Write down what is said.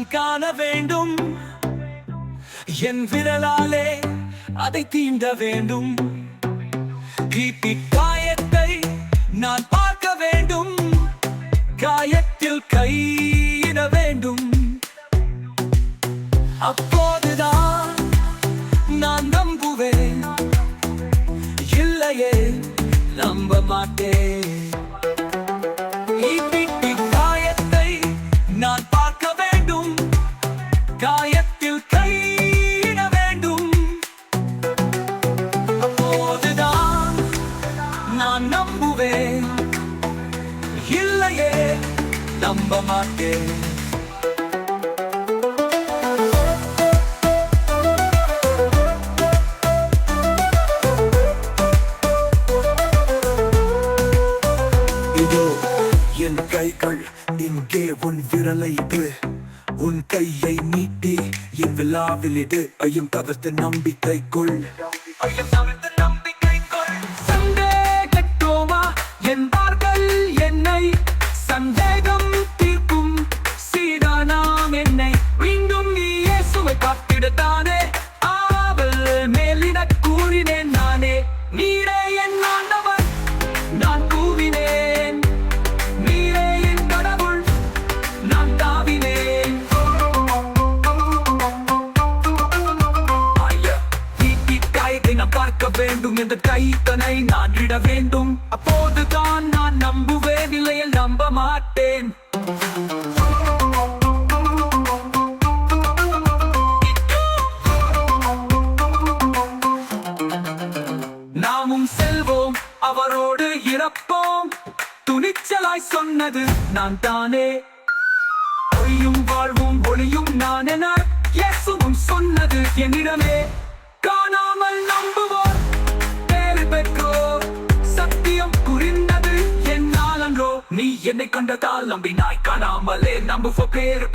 நான் காண வேண்டும். என் விரலாலே அதை தீண்ட வேண்டும். தீட்டி காயத்தை நான் பார்க்க வேண்டும். காயத்தில் கையிட வேண்டும். அப்போதுதான் நான் நம்புவேன். இல்லையே நம்ப மாட்டேன். நான் நம்புவேன். இல்லையே நம்ப மாட்டேன். இதோ என் கைகள் இங்கே உன் விரலை உன் கையை நீட்டி என் விழாவில் விழாவிலிடு ஐயும் தவிர்த்து நம்பிக்கை கொள் ஐயும் தவிர்த்து விடத்தானே ஆவல் மேலிட கூறினேன் நானே. நீரே என் ஆண்டவர் நான் கூவினேன். நீரே என் கடவுள் நான் தாவினேன். ஐயா, நான் பார்க்க வேண்டும் என்ற கைத்தனை நான் இட வேண்டும். அப்போதுதான் நான் நம்புவேன் இல்லையில் நம்ப மாட்டேன். நாமும் செல்வோம் அவரோடு இறப்போம். துணிச்சலாய் சொன்னது நான் தானே. பொய்யும் வாழ்வும் ஒளியும் நான் என இயேசுவும் சொன்னது என்னிடமே. காணாமல் நம்புவோர் பேறு பெற்றோர். சத்தியம் புரிந்தது என்னால் அன்றோ. நீ என்னை கண்டதால் நம்பினாய் காணாமலே நம்புவோர் பேறு